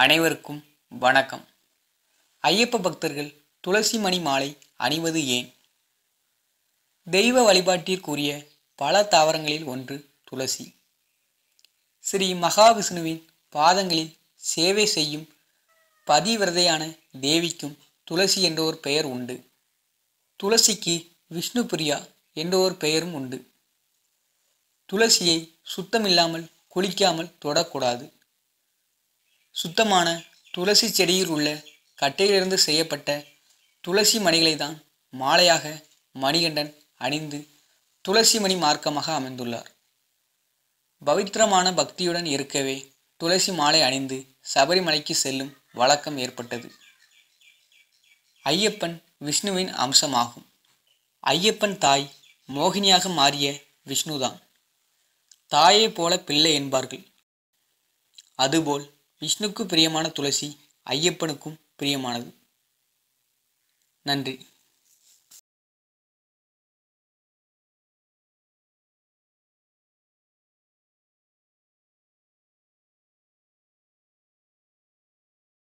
அனைவருக்கும் வணக்கம். ஐயப்ப பக்தர்கள் துளசி மணி மாலை அணிவது ஏன்? தெய்வ வழிபாட்டிற்குரிய பல தாவரங்களில் ஒன்று துளசி. ஸ்ரீ மகாவிஷ்ணுவின் பாதங்களில் சேவை செய்யும் பதிவிரதையான தேவிக்கும் துளசி என்ற ஒரு பெயர் உண்டு. துளசிக்கு விஷ்ணு பிரியா என்ற ஒரு பெயரும் உண்டு. துளசியை சுத்தமில்லாமல் குளிக்காமல் தொடக்கூடாது. சுத்தமான துளசி செடியில் உள்ள கட்டையிலிருந்து செய்யப்பட்ட துளசி மணிகளை தான் மாலையாக மணிகண்டன் அணிந்து துளசி மணி மார்க்கமாக அமைந்துள்ளார். பவித்திரமான பக்தியுடன் இருக்கவே துளசி மாலை அணிந்து சபரிமலைக்கு செல்லும் வழக்கம் ஏற்பட்டது. ஐயப்பன் விஷ்ணுவின் அம்சமாகும். ஐயப்பன் தாய் மோகினியாக மாறிய விஷ்ணுதான். தாயை போல பிள்ளை என்பார்கள். அதுபோல் விஷ்ணுக்கு பிரியமான துளசி ஐயப்பனுக்கும் பிரியமானது. நன்றி.